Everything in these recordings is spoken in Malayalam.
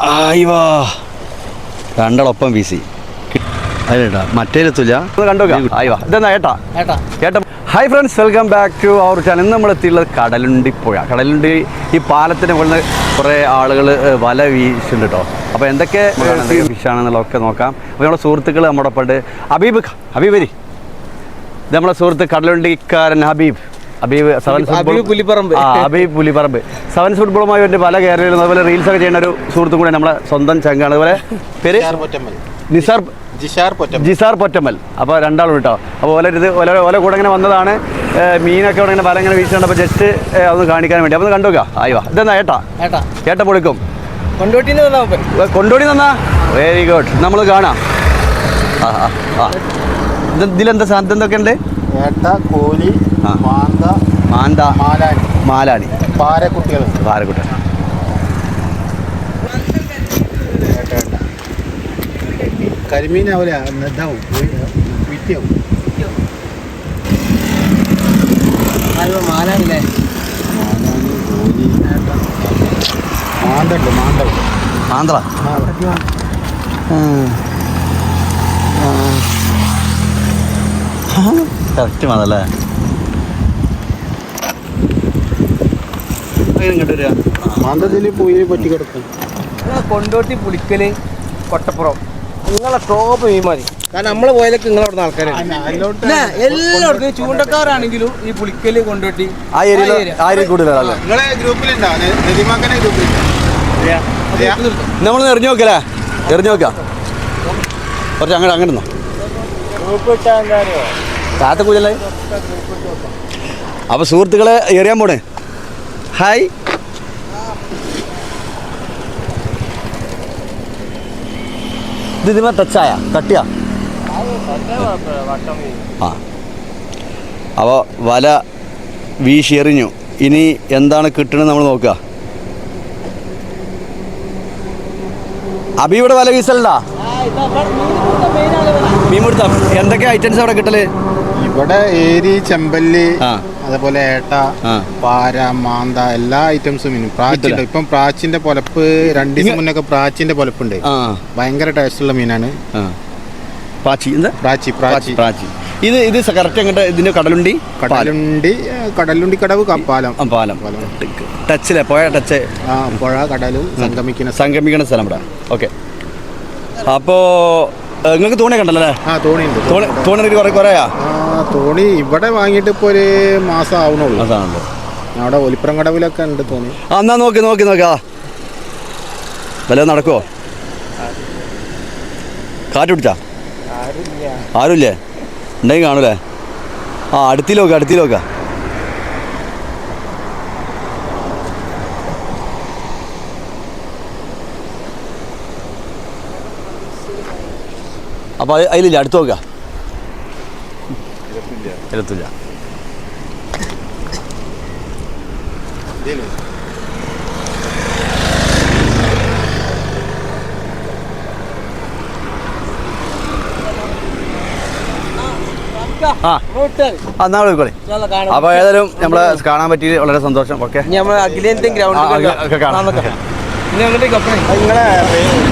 ആയിവാ. രണ്ടളൊപ്പം വീസി അതിലേട്ടാ മറ്റേലെത്തില്ല കണ്ടോക്കാം ആയിവാ. ഇതെന്നാ ഏട്ടാ? ഏട്ടാ. കേട്ടോ hi friends welcome back to our channel ഇന്ന് നമ്മൾ എത്തിയുള്ളത് കടലുണ്ടി പുഴ. കടലുണ്ടി ഈ പാലത്തിന് മുകളിൽ കുറേ ആളുകൾ വല വീശുന്നുണ്ട് കേട്ടോ അപ്പോൾ എന്തൊക്കെ ഫിഷാണെന്നുള്ളതൊക്കെ നോക്കാം. അപ്പോൾ നമ്മുടെ സുഹൃത്തുക്കൾ നമ്മുടെ പണ്ട് ഹബീബ് അബീബരി ഹബീബ് വരി. ഇത് നമ്മുടെ സുഹൃത്ത് കടലുണ്ടിക്കാരൻ ഹബീബ്. ഹബീബ് സെവൻസ് പുലിപ്പറമ്പ്. ആ ഹബീബ് പുലിപ്പറമ്പ്. സെവൻസ് ഫുട്ബോളുമായി വേണ്ടി പല കേരളയിലും അതുപോലെ റീൽസ് ഒക്കെ ചെയ്യുന്ന ഒരു സുഹൃത്തും കൂടെ നമ്മളെ സ്വന്തം ചങ്കാണ്. അതുപോലെ പേര്? നിസാർ ജിസാർ പൊറ്റമ്മൽ. അപ്പോൾ രണ്ടാളും കേട്ടോ. അപ്പോൾ ഓല ഇത് ഓല ഓല കൂടെ ഇങ്ങനെ വന്നതാണ്. മീനൊക്കെ ഇവിടെ ഇങ്ങനെ വല ഇങ്ങനെ വീശുന്നുണ്ട്. ജസ്റ്റ് ഒന്ന് കാണിക്കാൻ വേണ്ടി. അപ്പോൾ കണ്ടു നോക്കാം. ആയിവാ ഇതെന്നാ ഏട്ടാ? ഏട്ടാ. പൊളിക്കും. കൊണ്ടോടി തന്നാ വെരി ഗുഡ് നമ്മൾ കാണാം. ആ ആ ആ. ഇത് ഇതിലെന്താ സാധനം? എന്തൊക്കെ ഉണ്ട് ഏട്ട കോലി. മാന്ത മാന്ത മാലാനി. മാലാണി പാരക്കുട്ടികളുണ്ട് പാരക്കുട്ടൻ ഏട്ട ഏട്ട കരിമീൻ അവരെ ഇതാവും വിറ്റിയാവും മാലാണല്ലേ മാലാനി കോലി മാന്തണ്ട് മാന്തണ്ട് ആന്ധ്ര കറക്റ്റ് മതല്ലേ ഇങ്ങോട്ട് വരിക മാന്തത്തിൽ പോയി പറ്റി കിടക്കും. കൊണ്ടോട്ടി പുളിക്കൽ കൊട്ടപ്പുറം. നിങ്ങളെ ടോപ്പ് ഈ മതി കാരണം നമ്മളെ പോയാലൊക്കെ നിങ്ങളവിടെ ആൾക്കാരാണ്. എല്ലായിടത്തും ഈ ചൂണ്ടക്കാരാണെങ്കിലും ഈ പുളിക്കൽ കൊണ്ടോട്ടി ആ ഏരിയ ആ ഏരിയ. കൂടുതലാണ് നിങ്ങളെ ഗ്രൂപ്പിലുണ്ടോ? നദിമാക്കനെ ഗ്രൂപ്പിലുണ്ടോ? നമ്മൾ എറിഞ്ഞു നോക്കല്ലേ എറിഞ്ഞു നോക്കാം കുറച്ച് അങ്ങോട്ട് അങ്ങനെ നിന്നോ. താത്ത കൂടുതലായി അപ്പൊ സുഹൃത്തുക്കളെ എറിയാൻ പോണേ. ഹായ്. ഇത് ഇതിമ ടച്ചായ തട്ടിയാ ആ. അപ്പോൾ വല വീശി എറിഞ്ഞു ഇനി എന്താണ് കിട്ടണത് നമ്മൾ നോക്കുക. അബി ഇവിടെ വല വീസലുണ്ടാ മീൻ കൊടുത്ത എന്തൊക്കെ ഐറ്റംസ് അവിടെ കിട്ടൽ? ഇവിടെ ഏരി ചെമ്പല്ലി ആ. അതേപോലെ ഏട്ട. പാര മാന്ത എല്ലാ ഐറ്റംസും മീനും പ്രാച്ചിണ്ട്. ഇപ്പം പ്രാച്ചിന്റെ പൊലപ്പ് രണ്ടു ദിവസം മുന്നൊക്കെ പ്രാച്ചിന്റെ പൊലപ്പുണ്ട്. ഭയങ്കര ടേസ്റ്റുള്ള മീനാണ്. എന്താ? പ്രാച്ചി പ്രാച്ചി. പ്രാച്ചി ഇത് ഇത് കറക്റ്റ് അങ്ങോട്ട് ഇതിന്റെ കടലുണ്ടി? കടലുണ്ടി കടലുണ്ടി കടവ് പാലം. പാലം. ടച്ചിലെ പുഴ ടച്ച്. ആ പുഴ കടലും സംഗമിക്കുന്ന. സംഗമിക്കുന്ന സ്ഥലം ഇവിടെ. ഓക്കെ. അപ്പോൾ നിങ്ങൾക്ക് തോണി കണ്ടല്ലേ തോണി തോണി തോണി കുറെ കുറേയാ? തോണി ഇവിടെ വാങ്ങിയിട്ട് ഇപ്പോൾ ഒരു മാസം ആവണുള്ളൂ അതാണ് അവിടെ ഒലിപ്പുറം കടവിലൊക്കെ ഉണ്ട് തോണി. ആ എന്നാ നോക്കി നോക്കി നോക്കാ വല്ല നടക്കുവോ? കാറ്റ് പിടിച്ചാ? ആരുമില്ലേ. ഉണ്ടെങ്കിൽ കാണൂലേ? ആ അടുത്തി നോക്കാം അടുത്തി നോക്കാം. അപ്പോൾ അത് അതിലില്ല അടുത്ത് നോക്കാം. ഇരുപത്തില്ല ആ നാളെ വിളിക്കോളി. അപ്പൊ ഏതായാലും നമ്മളെ കാണാൻ പറ്റി വളരെ സന്തോഷം. ഓക്കെ? അഖിലേന്ത്യൻ ഒക്കെ കാണാം. നിങ്ങളെ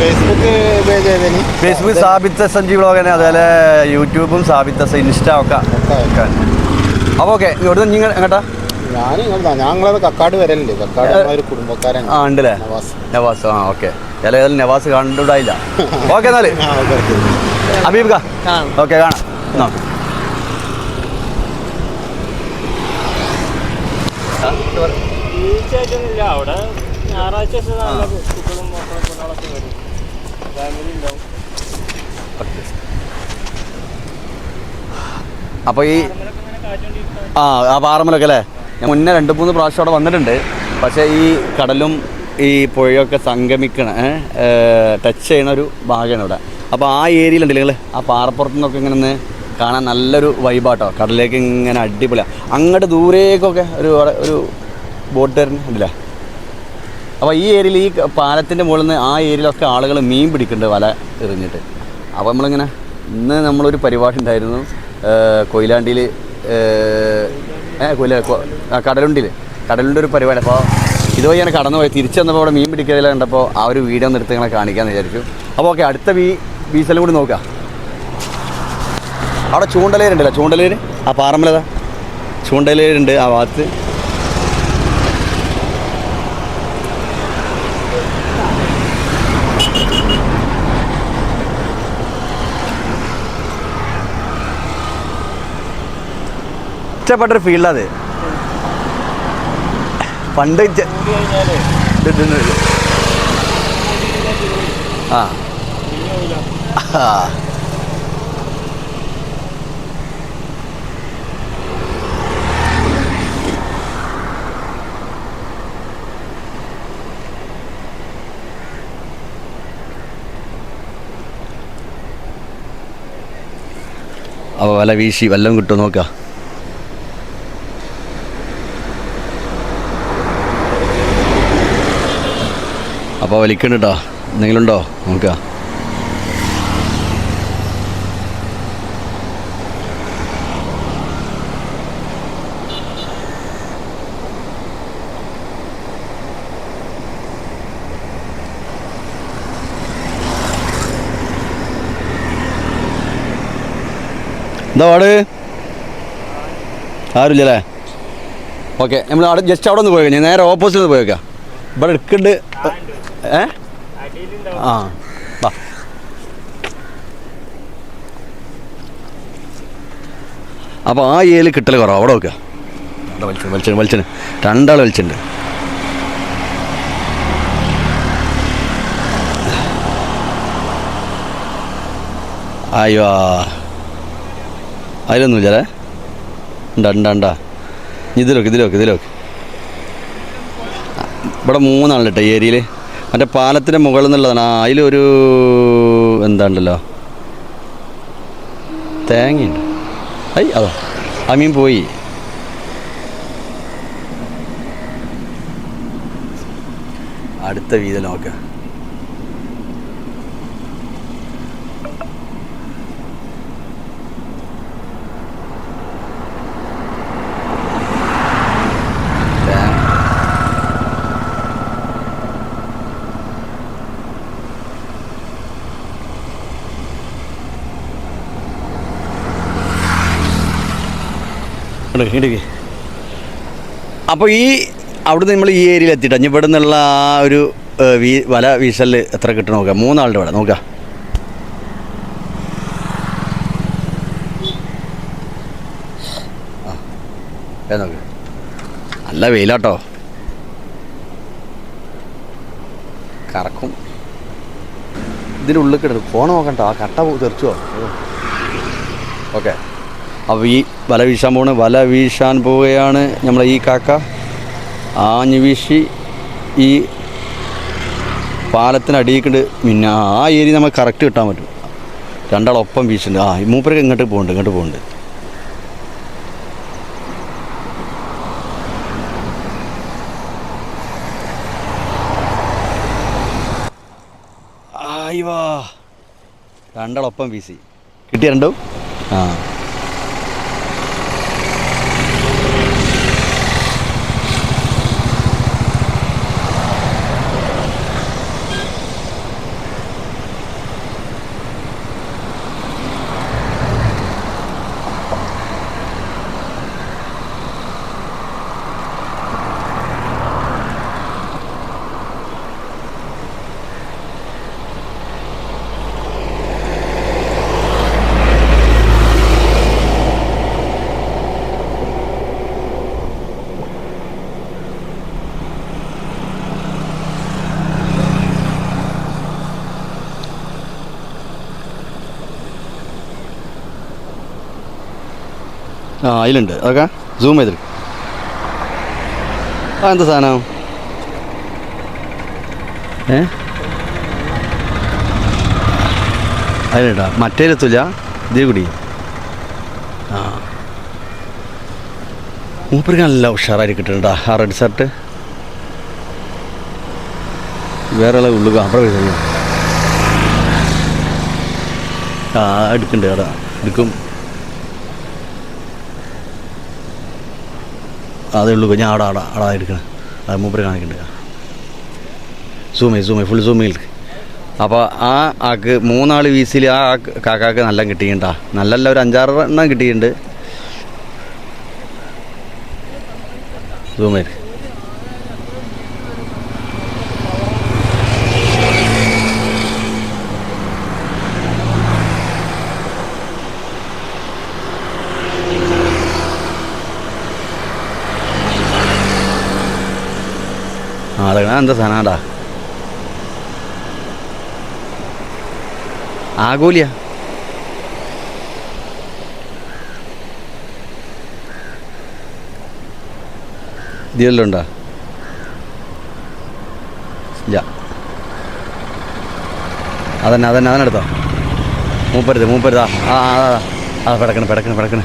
Facebook page Facebook Sabith Sanjeev വ്ളോഗനെ അതുപോലെ യൂട്യൂബും സാബിത്ത ഇൻസ്റ്റ ഒക്കെ അപ്പൊ അപ്പോൾ ഓക്കെ ഇവിടുന്ന് നിങ്ങൾ എങ്ങോട്ടാ? ഞാൻ ഞങ്ങളത് കക്കാട് വരലുണ്ട് കക്കാട് ഒരു കുടുംബക്കാരൻ ആ ഉണ്ടല്ലേ? നവാസ്. നവാസ് ആ ഓക്കെ. ഏതായാലും നവാസ് കണ്ടുണ്ടായില്ല ഓക്കെ എന്നാൽ. അബീബ് ഓക്കെ കാണാം. അവിടെ ഞായറാഴ്ച ദിവസം നല്ല കുട്ടികളും മക്കളും കുട്ടികളൊക്കെ വരും. ഫാമിലി ഉണ്ടാവും. അപ്പോൾ ഈ ആ ആ പാറമലൊക്കെ അല്ലേ? ഞാൻ മുന്നേ രണ്ട് മൂന്ന് പ്രാവശ്യം അവിടെ വന്നിട്ടുണ്ട്. പക്ഷേ ഈ കടലും ഈ പുഴയൊക്കെ സംഗമിക്കണ ടച്ച് ചെയ്യണ ഒരു ഭാഗമാണ് ഇവിടെ. അപ്പോൾ ആ ഏരിയയിലുണ്ടല്ലേ നിങ്ങൾ ആ പാറപ്പുറത്തു നിന്നൊക്കെ ഇങ്ങനെ ഒന്ന് കാണാൻ നല്ലൊരു വൈബാട്ടോ. കടലിലേക്ക് ഇങ്ങനെ അടിപൊളിയാണ് അങ്ങോട്ട് ദൂരേക്കൊക്കെ ഒരു ഒരു ബോട്ട് വരുന്നുണ്ടല്ലേ അപ്പോൾ ഈ ഏരിയയിൽ ഈ പാലത്തിന്റെ മുകളിൽ നിന്ന് ആ ഏരിയയിലൊക്കെ ആളുകൾ മീൻ പിടിക്കുന്നുണ്ട് വല എറിഞ്ഞിട്ട്. അപ്പോൾ നമ്മളിങ്ങനെ ഇന്ന് നമ്മളൊരു പരിപാടി ഉണ്ടായിരുന്നു. കൊയിലാണ്ടിയിൽ കൊയില കടലുണ്ടിൽ കടലുണ്ടി ഒരു പരിപാടി. അപ്പോൾ ഇതുവഴി ഞാൻ കടന്നു പോയി. തിരിച്ചു വന്നപ്പോൾ അവിടെ മീൻ പിടിക്കൽ കണ്ടപ്പോൾ ആ ഒരു വീഡിയോ ഒന്ന് എടുത്ത് കാണിക്കാൻ വിചാരിച്ചു. അപ്പോൾ ഓക്കെ അടുത്ത വീ ബീച്ചെല്ലാം കൂടി നോക്കാം. അവിടെ ചൂണ്ടലേരുണ്ടല്ലോ ചൂണ്ടലേര്? ആ പാറമ്പലതാ ചൂണ്ടലേരുണ്ട് ആ ഭാഗത്ത്. ഇഷ്ടപ്പെട്ടൊരു ഫീൽഡത് പണ്ട്. ആ. അപ്പോൾ വല വീശി വല്ലതും കിട്ടുമോ നോക്കാം അപ്പോൾ വലിക്കണ്ടോ എന്തെങ്കിലും ഉണ്ടോ? നോക്കാം. എന്താ പാട്? ആരുമില്ലല്ലേ? ഓക്കെ നമ്മൾ അവിടെ ജസ്റ്റ് അവിടെ ഒന്ന് പോയേക്കാം. ഞാൻ നേരെ ഓപ്പോസിറ്റ് പോയേക്കാം. ഇവിടെ എടുക്കുന്നുണ്ട് ഏ? ആ വാ. അപ്പോൾ ആ ഏൽ കിട്ടൽ കുറവ്. അവിടെ നോക്കുക വലിച്ചു വലിച്ചു വലിച്ചു രണ്ടാൾ വലിച്ചിട്ടുണ്ട് അയ്യോ. അതിലൊന്നുമില്ലേ ഉണ്ടാ ഉണ്ടാ ഉണ്ടാ ഇതിലൊക്കെ ഇതിലൊക്കെ ഇതിലൊക്കെ. ഇവിടെ മൂന്നാളുണ്ട് കേട്ടോ ഏരിയയിൽ മറ്റേ പാലത്തിന്റെ മുകളിൽ നിന്നുള്ളതാണ്. ആ അതിലൊരു എന്താണ്ടല്ലോ? തേങ്ങയുണ്ട്. ഐ അതോ. അമീൻ മീൻ പോയി. അടുത്ത വീതം നോക്കാം. ഇടയ്ക്ക് ഇടയ്ക്ക് അപ്പോൾ ഈ അവിടുന്ന് നമ്മൾ ഈ ഏരിയയിൽ എത്തിയിട്ട്. ഇനി ഇവിടെ നിന്നുള്ള ആ ഒരു വീ വല വീശലിൽ എത്ര കിട്ടണം നോക്കാം. മൂന്നാളുടെ ഇവിടെ നോക്കാം. നോക്ക്. നല്ല വെയിലാട്ടോ. കറക്കും. ഇതിന്റെ ഉള്ളിൽ ഫോൺ നോക്കണ്ട. ആ കട്ട തെറിച്ചോ. ഓക്കെ. അപ്പോൾ ഈ വല വീശാൻ പോണ്. വല വീശാൻ പോവുകയാണ് നമ്മളെ ഈ കാക്ക. ആഞ്ഞു വീശി ഈ പാലത്തിനടിയിക്കിണ്ട് പിന്നെ ആ ഏരിയ നമുക്ക് കറക്റ്റ് കിട്ടാൻ പറ്റും. രണ്ടാളൊപ്പം വീശുന്നുണ്ട്. ആ മൂപ്പരൊക്കെ ഇങ്ങോട്ട് പോകുന്നുണ്ട് ഇങ്ങോട്ട് പോകുന്നുണ്ട് ആയിവാ രണ്ടാളൊപ്പം വീശി. കിട്ടിയ രണ്ടും? ആ. ആ അതിലുണ്ട്. അതൊക്കെ സൂം ചെയ്തെടുക്കും ആ എന്താ സാധനം? ഏ? അതിലിട്ടാ മറ്റേലെത്തില്ല ഇതേ കൂടി. ആ. മൂപ്പർക്ക് നല്ല ഉഷാറായി കിട്ടുന്നുണ്ടാ ആ റെഡ് ഷർട്ട് വേറെ ഉള്ള ഉള്ളു അവിടെ ആ എടുക്കണ്ടേടാ എടുക്കും. അതേ ഉള്ളൂ ഞാൻ അവിടെ അവിടെ അവിടെ എടുക്കണം അത് മൂപ്പര് കാണിക്കുന്നുണ്ട് സൂമി സൂമി ഫുൾ സൂമിൽ അപ്പോൾ ആ ആക്ക് മൂന്നാൾ വീസിൽ ആ കാക്കാക്ക് നല്ല കിട്ടിയിട്ടുണ്ടാ നല്ലല്ല ഒരു അഞ്ചാറ് എണ്ണം കിട്ടിയിട്ടുണ്ട് സൂമയിൽ ആ അതൊക്കെ എന്താ സാധനടാ ആകൂലിയ ഇതിലെല്ലാം ഉണ്ടോ? ഇല്ല. അതന്നെ അതന്നെ അതന്നെടുത്തോ മൂപ്പരുത് മൂപ്പരുതാ. ആ ആ ആ, ആ പിടക്കണ് പിടക്കണ് പിടക്കണ്.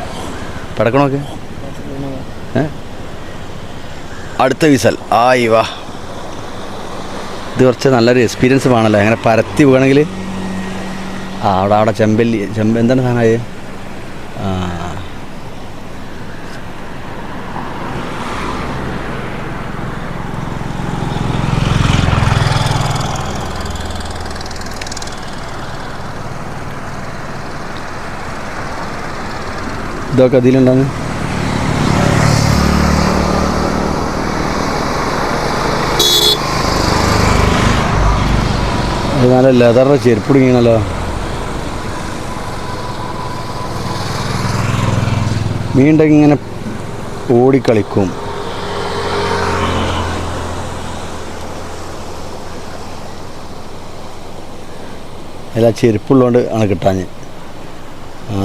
പിടക്കണോക്ക് ഏ? അടുത്ത വിസൽ. ആയി വാ. ഇത് കുറച്ച് നല്ലൊരു എക്സ്പീരിയൻസ് വേണമല്ലോ. അങ്ങനെ പരത്തി പോകണമെങ്കിൽ ആ അവിടെ അവിടെ ചെമ്പല്ലി ചെമ്പ എന്താണ് സാധനമായത് ഇതൊക്കെ അതിലുണ്ടാകും അത് നല്ല ലെതറിന്റെ ചെരുപ്പ് ഇടിക്കണല്ലോ മീന്റെ ഇങ്ങനെ ഓടിക്കളിക്കും. അല്ല ചെരുപ്പുള്ളതുകൊണ്ട് ആണ് കിട്ടാഞ്ഞ്. ആ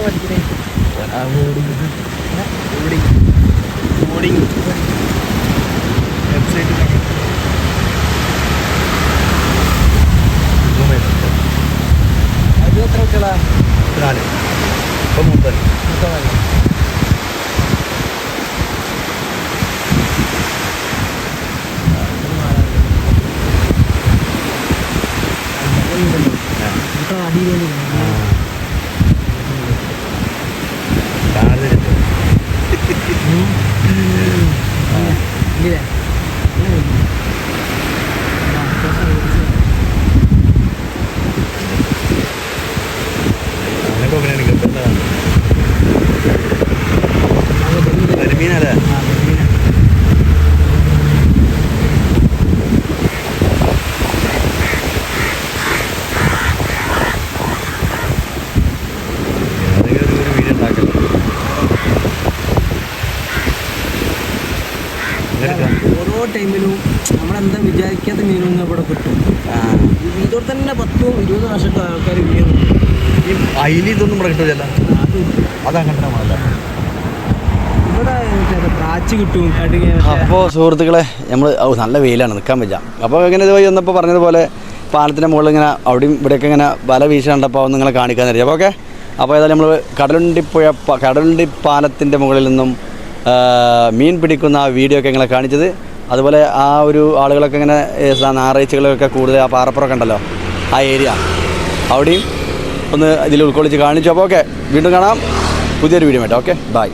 ചെരുപ്പിടുങ്ങി അപ്പോൾ ആ. കാക്ക കിട്ടാം നാല് ഇപ്പം മുപ്പത് കരിമീനല്ലേ ഏതെങ്കിലും ഒരു വീഡിയോ ഉണ്ടാക്കല്ലോ ഓരോ ടൈമിലും നമ്മളെന്താ വിചാരിക്കാത്ത മീനൊന്നും ഇവിടെ കിട്ടും. ഇതോടെ തന്നെ പത്തും ഇരുപത് വർഷത്തെ ആൾക്കാർ മീൻ ഈ അയിലി ഇതൊന്നും ഇവിടെ കിട്ടില്ല അത് കിട്ടും. അതങ്ങനെ നമ്മളല്ല ഇവിടെ മറ്റേ പ്രാച്ച് കിട്ടും അപ്പോൾ സുഹൃത്തുക്കളെ നമ്മൾ നല്ല വെയിലാണ് നിൽക്കാൻ പറ്റില്ല. അപ്പോൾ ഇങ്ങനെ ഇതുവഴി വന്നപ്പോൾ പറഞ്ഞതുപോലെ പാലത്തിന്റെ മുകളിൽ ഇങ്ങനെ അവിടെയും ഇവിടെയൊക്കെ ഇങ്ങനെ വല വീശ കണ്ടപ്പോൾ ഒന്ന് നിങ്ങളെ കാണിക്കാൻ തരും അപ്പോൾ ഓക്കെ അപ്പോൾ ഏതായാലും നമ്മൾ കടലുണ്ടിപ്പുഴ പോയ കടലുണ്ടി പാലത്തിന്റെ മുകളിൽ നിന്നും മീൻ പിടിക്കുന്ന ആ വീഡിയോ ഒക്കെ നിങ്ങളെ കാണിച്ചത്. അതുപോലെ ആ ഒരു ആളുകളൊക്കെ ഇങ്ങനെ ഞായറാഴ്ചകളൊക്കെ കൂടുതൽ ആ പാറപ്പുറമൊക്കെ ഉണ്ടല്ലോ ആ ഏരിയ. അവിടെയും ഒന്ന് ഇതിൽ ഉൾക്കൊള്ളിച്ച് കാണിച്ചു. അപ്പോൾ ഓക്കെ വീണ്ടും കാണാം. പുതിയൊരു വീഡിയോ ആയിട്ട്. Okay bye.